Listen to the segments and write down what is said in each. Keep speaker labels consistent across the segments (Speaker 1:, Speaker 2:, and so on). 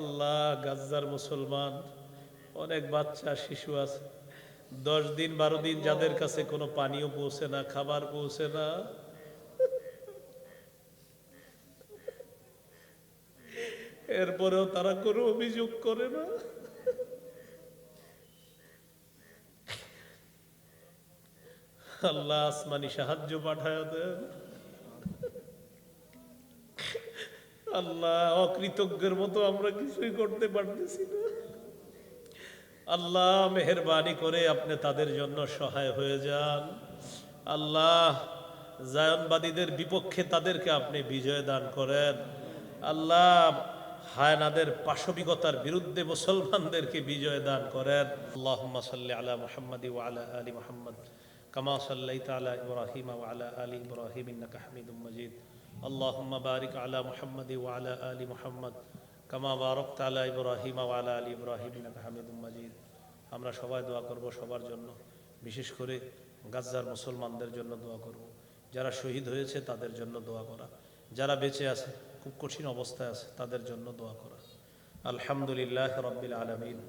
Speaker 1: আল্লাহ, গাজ্জার মুসলমান, অনেক বাচ্চা, শিশু আছে। দশ দিন, বারো দিন যাদের কাছে কোনো পানীয় পৌঁছে না, খাবার পৌঁছে না। এরপরেও তারা কোনো অভিযোগ করে না। আল্লাহ আসমানি সাহায্য পাঠায় দেন। আল্লাহ, অকৃতজ্ঞের মতো আমরা কিছুই করতে পারতেছি না। আল্লাহ মেহরবানি করে আপনি তাদের জন্য সহায় হয়ে যান। আল্লাহ জায়নবাদীদের বিপক্ষে তাদেরকে আপনি বিজয় দান করেন। আল্লাহ হায়নাদের পাশবিকতার বিরুদ্ধে মুসলমানদেরকে বিজয় দান করেন। আল্লাহ সাল্লি আলা মুহাম্মাদি আলা আলি মুহাম্মদ, কামা সাল্লাইতা আলা ইব্রাহিম আলা আলি ইব্রাহিম ইন্নাকা হামিদুম মাজিদ। اللهم بارك على محمد وعلى آل محمد كما باركت على إبراهيم وعلى آل إبراهيم إنك حميد مجيد আমরা সবাই দোয়া করব সবার জন্য বিশেষ করে গাজ্জার মুসলমানদের জন্য দোয়া করব যারা শহীদ হয়েছে তাদের জন্য দোয়া করা যারা বেঁচে আছে খুব কঠিন অবস্থায় আছে তাদের জন্য দোয়া করা আলহামদুলিল্লাহ রব্বিল আলমিন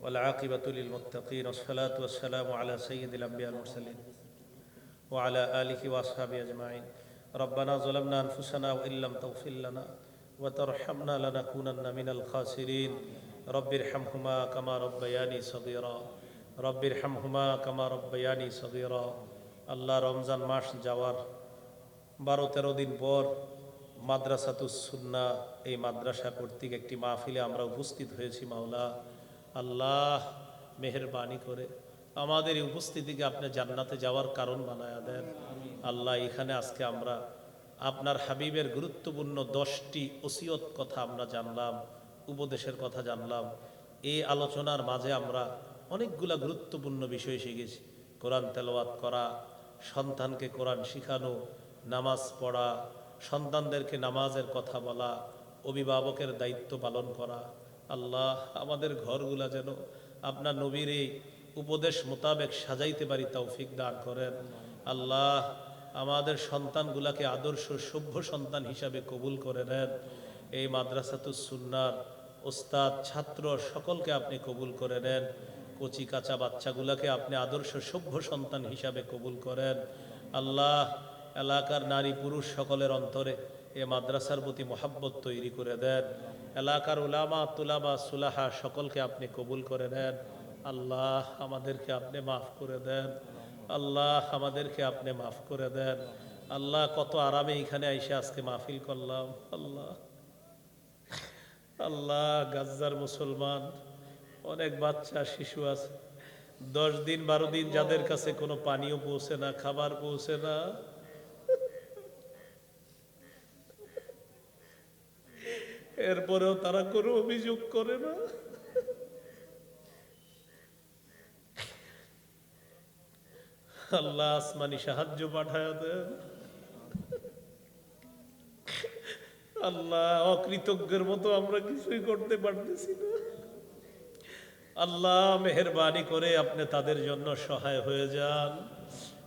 Speaker 1: والعاقبة للمتقين والصلاة والسلام على سيد الأنبياء المرسلين وعلى آله وأصحابه أجمعين ربنا ظلمنا أنفسنا وإن لم تغفر لنا وترحمنا لنكونن من الخاسرين رب ارحمهما كما ربياني صغيرا رب ارحمهما كما ربياني صغيرا আল্লাহ রমজান মাস যাওয়ার বারো তেরো দিন পর মাদ্রাসাতুসুন্না এই মাদ্রাসা কর্তৃক একটি মাহফিলে আমরা উপস্থিত হয়েছি মাওলা আল্লাহ মেহরবানি করে আমাদের এই উপস্থিতিকে আপনি জান্নাতে যাওয়ার কারণ বানায়া দেন। আল্লাহ, এখানে আজকে আমরা আপনার হাবিবের গুরুত্বপূর্ণ দশটি ওসিয়ত কথা আমরা জানলাম, উপদেশের কথা জানলাম। এই আলোচনার মাঝে আমরা অনেকগুলা গুরুত্বপূর্ণ বিষয় শিখেছি। কোরআন তেলাওয়াত করা, সন্তানকে কোরআন শিখানো, নামাজ পড়া, সন্তানদেরকে নামাজের কথা বলা, অভিভাবকের দায়িত্ব পালন করা। আল্লাহ, আমাদের ঘরগুলা যেন আপনার নবীর এই উপদেশ মোতাবেক সাজাইতে পারি তৌফিক দান করেন। আল্লাহ আমাদের সন্তানগুলাকে আদর্শ সভ্য সন্তান হিসাবে কবুল করে নেন। এই মাদ্রাসাতুস সুন্নার ওস্তাদ, ছাত্র সকলকে আপনি কবুল করে নেন। কচি কাঁচা বাচ্চাগুলাকে আপনি আদর্শ সভ্য সন্তান হিসাবে কবুল করেন। আল্লাহ এলাকার নারী পুরুষ সকলের অন্তরে এ মাদ্রাসার প্রতি মোহাব্বত তৈরি করে দেন। এলাকার উলামা তুলামা সুলাহা সকলকে আপনি কবুল করে নেন। আল্লাহ আমাদেরকে আপনি মাফ করে দেন। আল্লাহ আমাদেরকে আপনি মাফ করে দেন। আল্লাহ কত আরামে এখানে এসে আজকে মাহফিল করলাম। আল্লাহ। আল্লাহ, গাজ্জার মুসলমান, অনেক বাচ্চা, শিশু আছে। দশ দিন, বারো দিন যাদের কাছে কোনো পানীয় পৌঁছে না, খাবার পৌঁছে না। এরপরেও তারা কোনো অভিযোগ করে না। আল্লাহ আসমানি সাহায্য পাঠায় আল্লাহ, অকৃতজ্ঞের মতো আমরা কিছুই করতে পারতেছি না। আল্লাহ মেহরবানি করে আপনি তাদের জন্য সহায় হয়ে যান।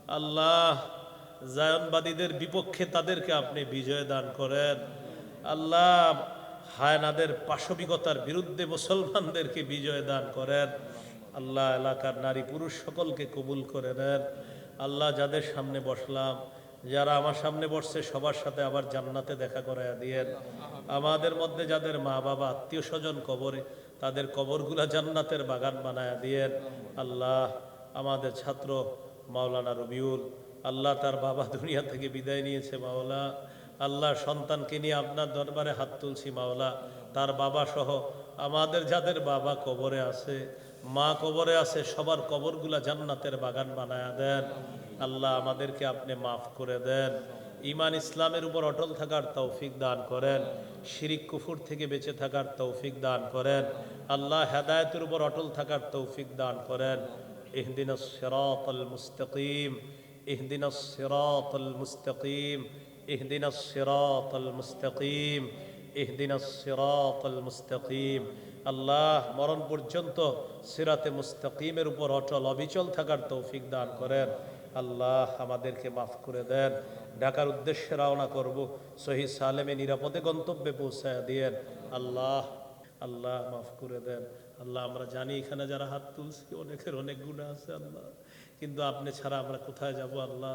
Speaker 1: আল্লাহ, জায়নবাদীদের বিপক্ষে তাদেরকে আপনি বিজয় দান করেন। আল্লাহ, হায়নাদের পাশবিকতার বিরুদ্ধে মুসলমানদেরকে বিজয় দান করেন। আল্লাহ এলাকার নারী পুরুষ সকলকে কবুল করে নেন। আল্লাহ যাদের সামনে বসলাম, যারা আমার সামনে বসছে, সবার সাথে আবার জান্নাতে দেখা করাইয়া দিয়েন। আমাদের মধ্যে যাদের মা বাবা, আত্মীয় স্বজন কবরে, তাদের কবরগুলা জান্নাতের বাগান বানায়া দিয়েন। আল্লাহ আমাদের ছাত্র মাওলানা রবিউল, আল্লাহ তার বাবা দুনিয়া থেকে বিদায় নিয়েছে মাওলা। আল্লাহ সন্তানকে নিয়ে আপনার দরবারে হাত তুলছি মাওলা। তার বাবা সহ আমাদের যাদের বাবা কবরে আছে মা কবরে আছে, সবার কবরগুলা জান্নাতের বাগান বানায়া দেন। আল্লাহ আমাদেরকে আপনি মাফ করে দেন। ইমান ইসলামের উপর অটল থাকার তৌফিক দান করেন। শিরিক কুফুর থেকে বেঁচে থাকার তৌফিক দান করেন। আল্লাহ হেদায়তের উপর অটল থাকার তৌফিক দান করেন। ইহদিন সিরাত আল মুস্তাকিম, ইহদিন সিরাত আল মুস্তাকিম, ইহদিন সিরাত আল মুস্তাকিম। মুস্তাকিম। আল্লাহ মরণ পর্যন্ত সিরাতে মুস্তাকিমের উপর অটল অবিচল থাকার তৌফিক দান করেন। আল্লাহ আমাদেরকে মাফ করে দেন। ঢাকার উদ্দেশ্যে রওনা করব, সহি সালেমে নিরাপদে গন্তব্যে পৌঁছায় দিয়েন। আল্লাহ আল্লাহ মাফ করে দেন। আল্লাহ, আমরা জানি এখানে যারা হাত তুলছি, অনেকের অনেক গুণা আছে আল্লাহ। কিন্তু আপনি ছাড়া আমরা কোথায় যাব আল্লাহ?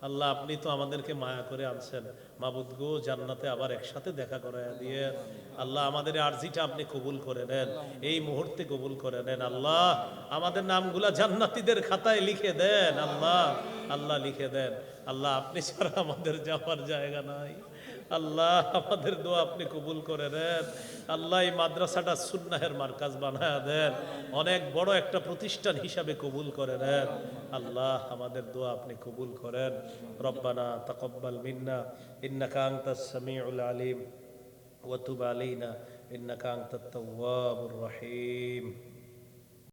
Speaker 1: আল্লাহ, আপনি তো আমাদেরকে মায়া করে আনছেন। মাবুদ গো, জান্নাতে আবার একসাথে দেখা করায় দিয়ে। আল্লাহ, আমাদের আরজিটা আপনি কবুল করে নেন। এই মুহূর্তে কবুল করে নেন। আল্লাহ, আমাদের নামগুলা জান্নাতীদের খাতায় লিখে দেন। আল্লাহ আল্লাহ লিখে দেন। আল্লাহ, আপনি ছাড়া আমাদের যাওয়ার জায়গা নাই। আল্লাহ, আমাদের দোয়া আপনি কবুল করে দেন আল্লাহ এই মাদ্রাসাটা সুন্নাহের মার্কাজ বানায় দেন। অনেক বড় একটা প্রতিষ্ঠান হিসাবে কবুল করে দেন আল্লাহ, আমাদের দোয়া আপনি কবুল করেন। রব্বানা তাকব্বাল মিন্না, ইন্নাকা আনতাস সামিউল আলিম, ওয়া তুব আলাইনা, ইন্নাকা আনতাত তাওয়াবুর রহিম।